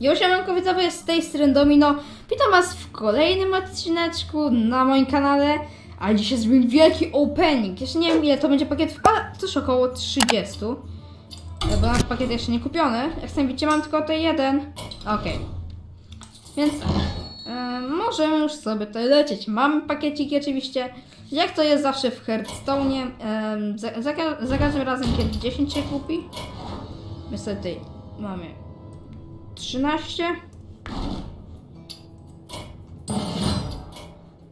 Jo, siemanko widzowie, z tej strony Domino. Witam was w kolejnym odcineczku na moim kanale. A dzisiaj zrobimy wielki opening. Jeszcze nie wiem ile to będzie pakietów, ale coś około 30. Bo nasz pakiet jeszcze nie kupiony. Jak sami widzicie, mam tylko ten jeden. Okej. Więc tak. E, możemy już sobie tutaj lecieć. Mamy pakieciki oczywiście. Jak to jest zawsze w Hearthstone'ie. E, za, za, za każdym razem, kiedy 10 się kupi. My sobie tutaj mamy 13.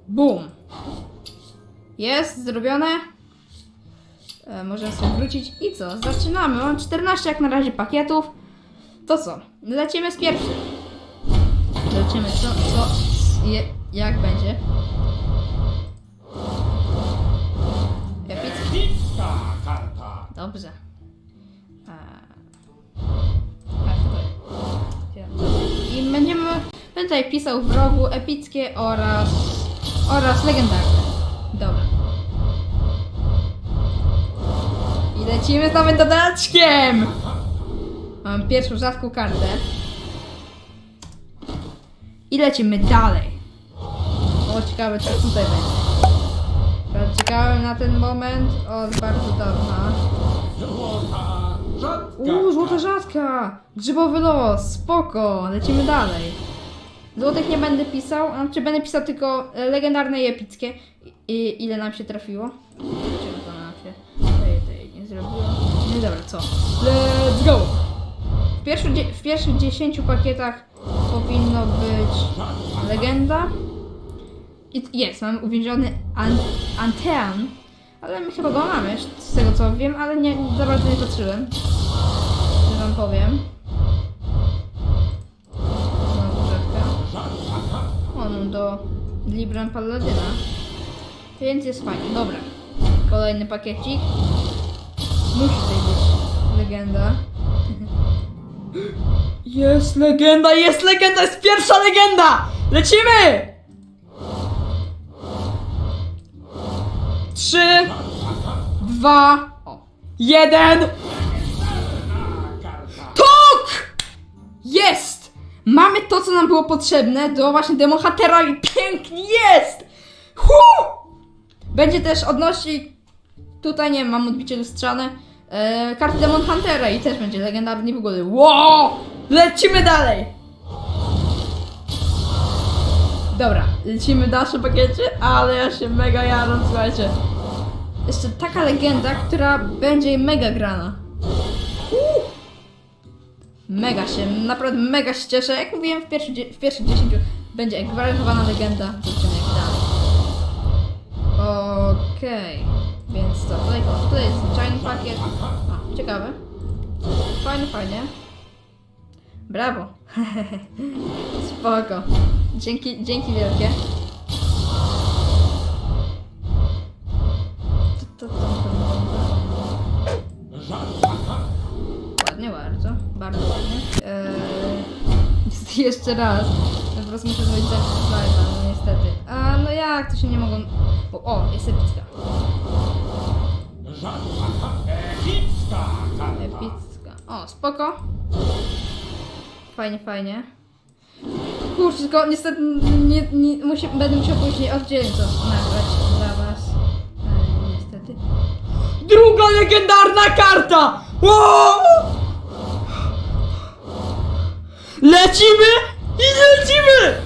Boom. Jest zrobione. E, możemy sobie wrócić. I co? Zaczynamy. Mam 14 jak na razie pakietów. To co? Lecimy z pierwszym. Lecimy co? Co? Je, jak będzie? Epicka karta. Dobrze. A, tutaj pisał w rogu epickie oraz oraz legendarne. Dobra. I lecimy z nowym dodatkiem! Mam pierwszą rzadką kartę. I lecimy dalej. O, ciekawe co tutaj będzie. Czekałem na ten moment od bardzo dawna. Uuu, złota rzadka! Grzybowy los, spoko, lecimy dalej. Złotych nie będę pisał, znaczy będę pisał tylko e, legendarne i epickie. I, ile nam się trafiło? Czego to nam się tutaj, tutaj nie zrobiło? No dobra, co? Let's go! W, pierwszych dzie- w pierwszych 10 pakietach powinno być legenda. I jest, mamy uwięziony an Antean, ale my chyba go mamy, z tego co wiem, ale nie, za bardzo nie patrzyłem że wam powiem. Do Libran Palladyna. Więc jest fajnie. Dobra. Kolejny pakiecik. Musi tutaj być legenda. Jest legenda, jest legenda, jest pierwsza legenda! Lecimy! Trzy, dwa, jeden. Tak! Jest! Mamy to, co nam było potrzebne do właśnie Demon Huntera i pięknie jest! Hu! Będzie też odnośnik, tutaj nie mam odbicie lustrzane, e, karty Demon Huntera i też będzie legendarny w ogóle. Wow! Lecimy dalej! Dobra, lecimy w dalszym pakiecie, ale ja się mega jaram, słuchajcie. Jeszcze taka legenda, która będzie mega grana. Mega się, naprawdę mega się cieszę. Jak mówiłem w, pierwszy, w pierwszych 10 będzie gwarantowana legenda. Zobaczymy jak dalej. Okej, więc co, tutaj, tutaj jest zwyczajny pakiet. O, ciekawe. Fajnie, fajnie. Brawo. Spoko. Dzięki, dzięki wielkie. Jeszcze raz. Po prostu muszę zrobić zapis live'a, no niestety. A no jak, to się nie mogą... Bo, o, jest epicka. Epicka karta. Epicka. O, spoko. Fajnie, fajnie. Kurczę, tylko niestety nie, nie, musi, będę musiał później oddzielnie to nagrać dla was. Eee, niestety. Druga legendarna karta! Wow! Lecimy i lecimy!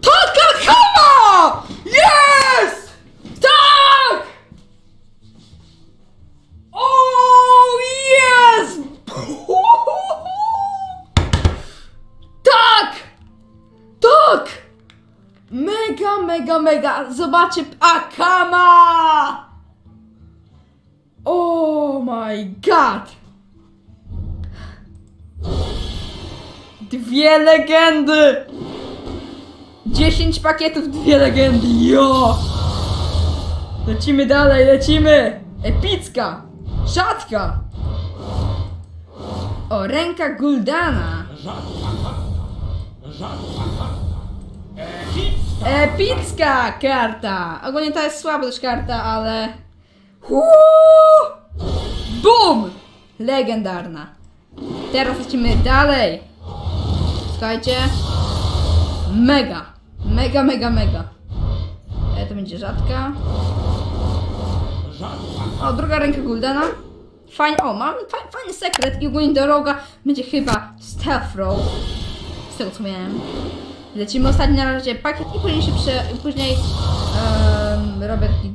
Taka kama! Jest! Tak! O, jest! Tak! Tak! Mega, mega, mega! Zobaczcie, Akama! Oh my god! Dwie legendy! 10 pakietów, dwie legendy, jo! Lecimy dalej, lecimy! Epicka! Rzadka! O, ręka Guldana! Epicka. Karta! Ogólnie to jest słaba też karta, ale... Uuu! Boom! Legendarna. Teraz lecimy dalej. Słuchajcie. Mega. Mega, mega, mega. E, to będzie rzadka. O, druga ręka Guldena. Fajnie, o, mam fa- fajny sekret i ogólnie droga będzie chyba stealth row. Z tego co miałem. Lecimy ostatni na razie pakiet i później się prze... później em, robię taki...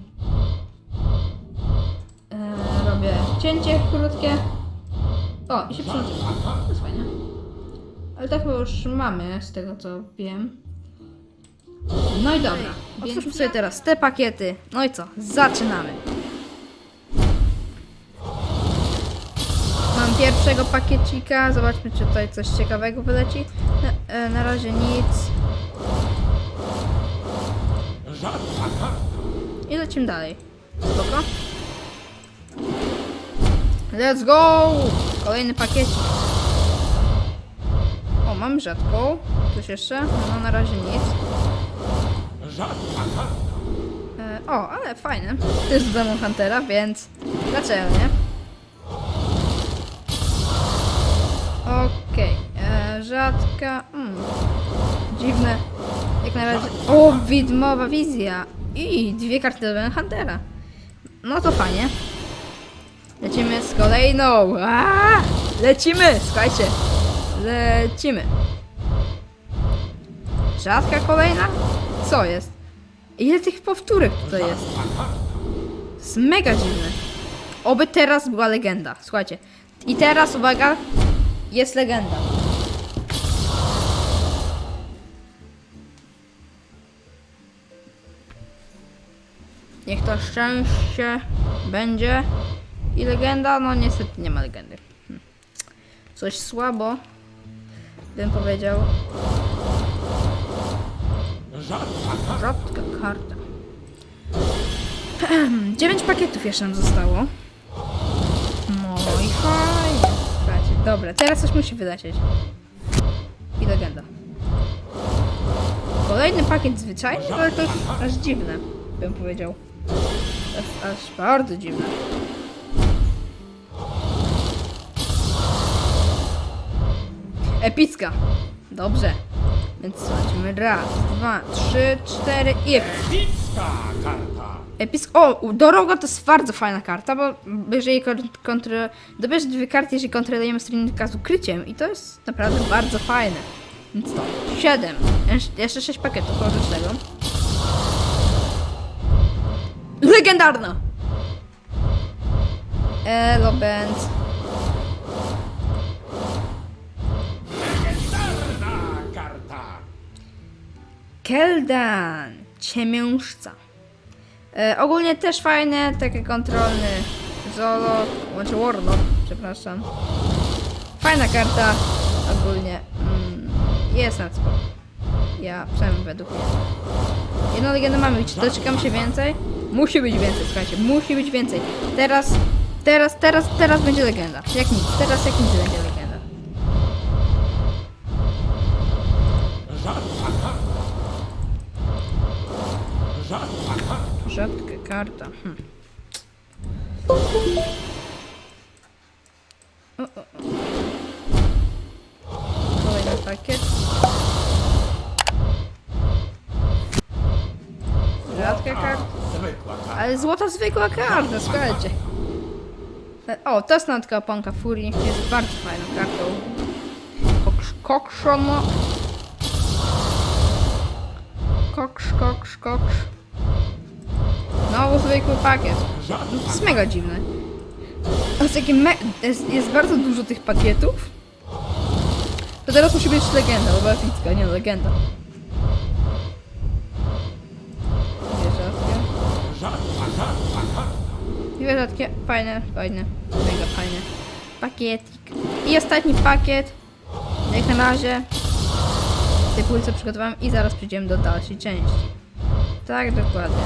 Robię cięcie krótkie. O, i się przełączę. To jest fajnie. Ale tak już mamy, z tego co wiem. No i dobra. Otwórzmy sobie teraz te pakiety. No i co? Zaczynamy. Mam pierwszego pakiecika. Zobaczmy, czy tutaj coś ciekawego wyleci. Na, e, na razie nic. I lecimy dalej. Spoko. Let's go! Kolejny pakiecik. Mam rzadką. Coś jeszcze? No, na razie nic. E, o, ale fajne. To jest Demon Huntera, więc dlaczego nie? Okej, e, rzadka. Mm, dziwne. Jak na razie. O, widmowa wizja. I dwie karty Demon Huntera. No to fajnie. Lecimy z kolejną. Aaa! Lecimy! Słuchajcie. Lecimy. Rzadka kolejna? Co jest? Ile tych powtórek tutaj jest? Jest mega dziwne. Oby teraz była legenda. Słuchajcie. I teraz, uwaga, jest legenda. Niech to szczęście będzie. I legenda? No niestety nie ma legendy. Hm. Coś słabo, bym powiedział. Rzadka karta. Rzadka karta. 9 pakietów jeszcze nam zostało. No i fajnie. Dobra, teraz coś musi wylecieć. I legenda. Kolejny pakiet zwyczajny, ale to aż dziwne, bym powiedział. To jest aż bardzo dziwne. Epicka. Dobrze. Więc zobaczymy. Raz, dwa, trzy, cztery i epicka. Karta. Episk o, Doroga to jest bardzo fajna karta, bo jeżeli kon- kontro... dobierz dwie karty, jeżeli kontrolujemy stronnika z ukryciem i to jest naprawdę bardzo fajne. Więc to, 7. Jeszcze 6 pakietów, oprócz tego. Legendarna! Elo Band. Keldan, ciemiężca. E, ogólnie też fajne, taki kontrolny Zolo, znaczy Warlock, przepraszam. Fajna karta, ogólnie. Mm, jest nad spoko. Ja, przynajmniej według mnie. Jedną legendę mamy, czy doczekam się więcej? Musi być więcej, słuchajcie, musi być więcej. Teraz, teraz, teraz, teraz będzie legenda. Jak nic, teraz jak nic będzie legenda. Rzadka karta. Hm. Kolejny pakiet. Rzadka karta. Ale złota zwykła karta, słuchajcie. O, to jest natka oponka Furii. Jest bardzo fajną kartą. Koksz, koksz, koksz. Znowu zwykły pakiet. No, to jest mega dziwne. To jest, takie jest, jest bardzo dużo tych pakietów. To teraz musi być legenda, bo epicka, nie legenda. Karta. Dwie rzadkie, fajne, fajne, mega fajne. Pakietik. I ostatni pakiet. Jak na razie. Te pulce przygotowałem i zaraz przejdziemy do dalszej części. Tak, dokładnie.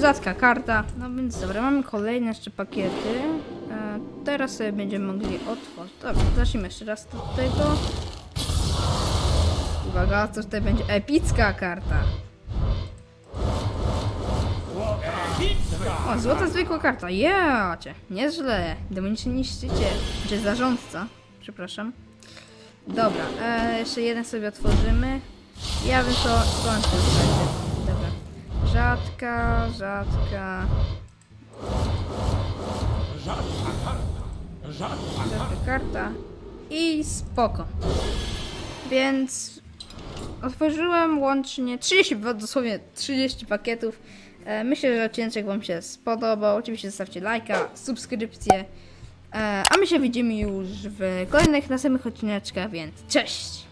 Rzadka karta. No więc dobra, mamy kolejne jeszcze pakiety. E, teraz sobie będziemy mogli otworzyć. Dobra, zacznijmy jeszcze raz od tego. Uwaga, co tutaj będzie? Epicka karta. O, złota zwykła karta. Jacie, nieźle. Demoniczny niszczyciel, czy zarządca. przepraszam. Dobra, e, jeszcze jeden sobie otworzymy. Ja bym to skończył, słuchajcie. Dobra. Rzadka, rzadka, Rzadka karta. Rzadka karta. i spoko. Więc otworzyłem łącznie 30, bo dosłownie 30 pakietów. E, myślę, że odcinek Wam się spodobał. Oczywiście zostawcie lajka, subskrypcję. E, a my się widzimy już w kolejnych następnych odcineczkach, więc cześć!